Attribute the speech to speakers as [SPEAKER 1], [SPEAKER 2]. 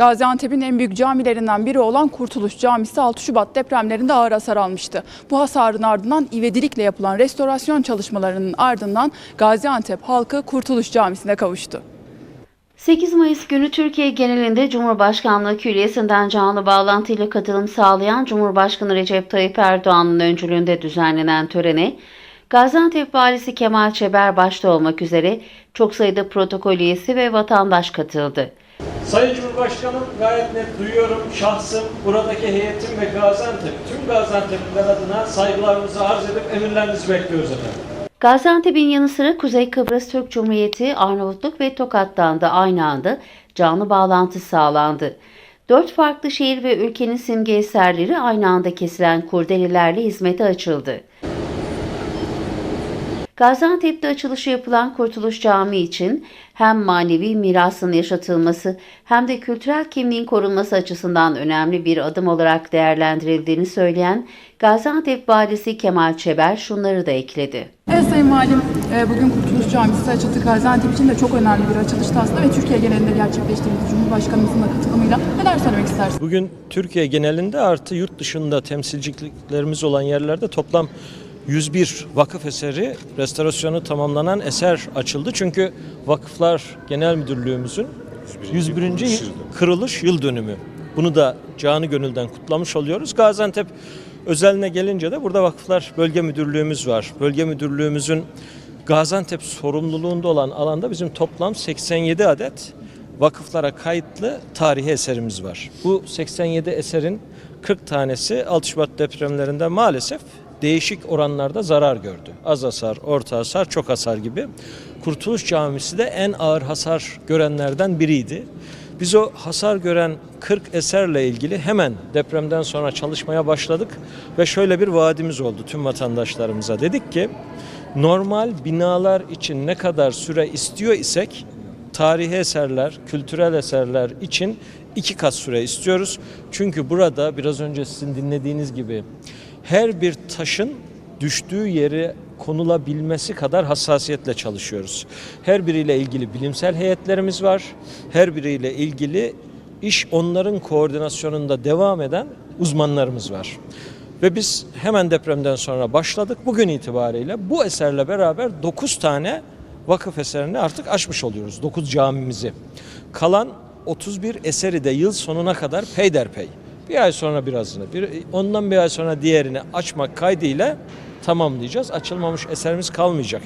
[SPEAKER 1] Gaziantep'in en büyük camilerinden biri olan Kurtuluş Camisi 6 Şubat depremlerinde ağır hasar almıştı. Bu hasarın ardından ivedilikle yapılan restorasyon çalışmalarının ardından Gaziantep halkı Kurtuluş Camisi'ne kavuştu.
[SPEAKER 2] 8 Mayıs günü Türkiye genelinde Cumhurbaşkanlığı Külliyesi'nden canlı bağlantıyla katılım sağlayan Cumhurbaşkanı Recep Tayyip Erdoğan'ın öncülüğünde düzenlenen törene Gaziantep Valisi Kemal Çeber başta olmak üzere çok sayıda protokol üyesi ve vatandaş katıldı.
[SPEAKER 3] Sayın Cumhurbaşkanım gayet net duyuyorum. Şahsım, buradaki heyetim ve Gaziantep, tüm Gaziantep'liler adına saygılarımızı arz edip emirlerinizi bekliyoruz efendim.
[SPEAKER 2] Gaziantep'in yanı sıra Kuzey Kıbrıs Türk Cumhuriyeti, Arnavutluk ve Tokat'tan da aynı anda canlı bağlantı sağlandı. Dört farklı şehir ve ülkenin simge eserleri aynı anda kesilen kurdelelerle hizmete açıldı. Gaziantep'te açılışı yapılan Kurtuluş Camii için hem manevi mirasın yaşatılması hem de kültürel kimliğin korunması açısından önemli bir adım olarak değerlendirildiğini söyleyen Gaziantep Valisi Kemal Çeber şunları da ekledi.
[SPEAKER 1] Evet Sayın Valim, e, bugün Kurtuluş Camisi açıldı. Gaziantep için de çok önemli bir açılıştı aslında ve Türkiye genelinde gerçekleştirdiğimiz Cumhurbaşkanımızın da katılımıyla neler söylemek istersiniz?
[SPEAKER 3] Bugün Türkiye genelinde artı yurt dışında temsilciliklerimiz olan yerlerde toplam 101 vakıf eseri restorasyonu tamamlanan eser açıldı. Çünkü Vakıflar Genel Müdürlüğümüzün 101. yıl- kırılış yıl dönümü. Bunu da canı gönülden kutlamış oluyoruz. Gaziantep özeline gelince de burada Vakıflar Bölge Müdürlüğümüz var. Bölge Müdürlüğümüzün Gaziantep sorumluluğunda olan alanda bizim toplam 87 adet vakıflara kayıtlı tarihi eserimiz var. Bu 87 eserin 40 tanesi 6 Şubat depremlerinde maalesef değişik oranlarda zarar gördü. Az hasar, orta hasar, çok hasar gibi. Kurtuluş Camisi de en ağır hasar görenlerden biriydi. Biz o hasar gören 40 eserle ilgili hemen depremden sonra çalışmaya başladık ve şöyle bir vaadimiz oldu tüm vatandaşlarımıza. Dedik ki normal binalar için ne kadar süre istiyor isek tarihi eserler, kültürel eserler için iki kat süre istiyoruz. Çünkü burada biraz önce sizin dinlediğiniz gibi her bir taşın düştüğü yere konulabilmesi kadar hassasiyetle çalışıyoruz. Her biriyle ilgili bilimsel heyetlerimiz var. Her biriyle ilgili iş onların koordinasyonunda devam eden uzmanlarımız var. Ve biz hemen depremden sonra başladık. Bugün itibariyle bu eserle beraber 9 tane vakıf eserini artık açmış oluyoruz. 9 camimizi. Kalan 31 eseri de yıl sonuna kadar peyderpey. Bir ay sonra birazını, bir, ondan bir ay sonra diğerini açmak kaydıyla tamamlayacağız. Açılmamış eserimiz kalmayacak.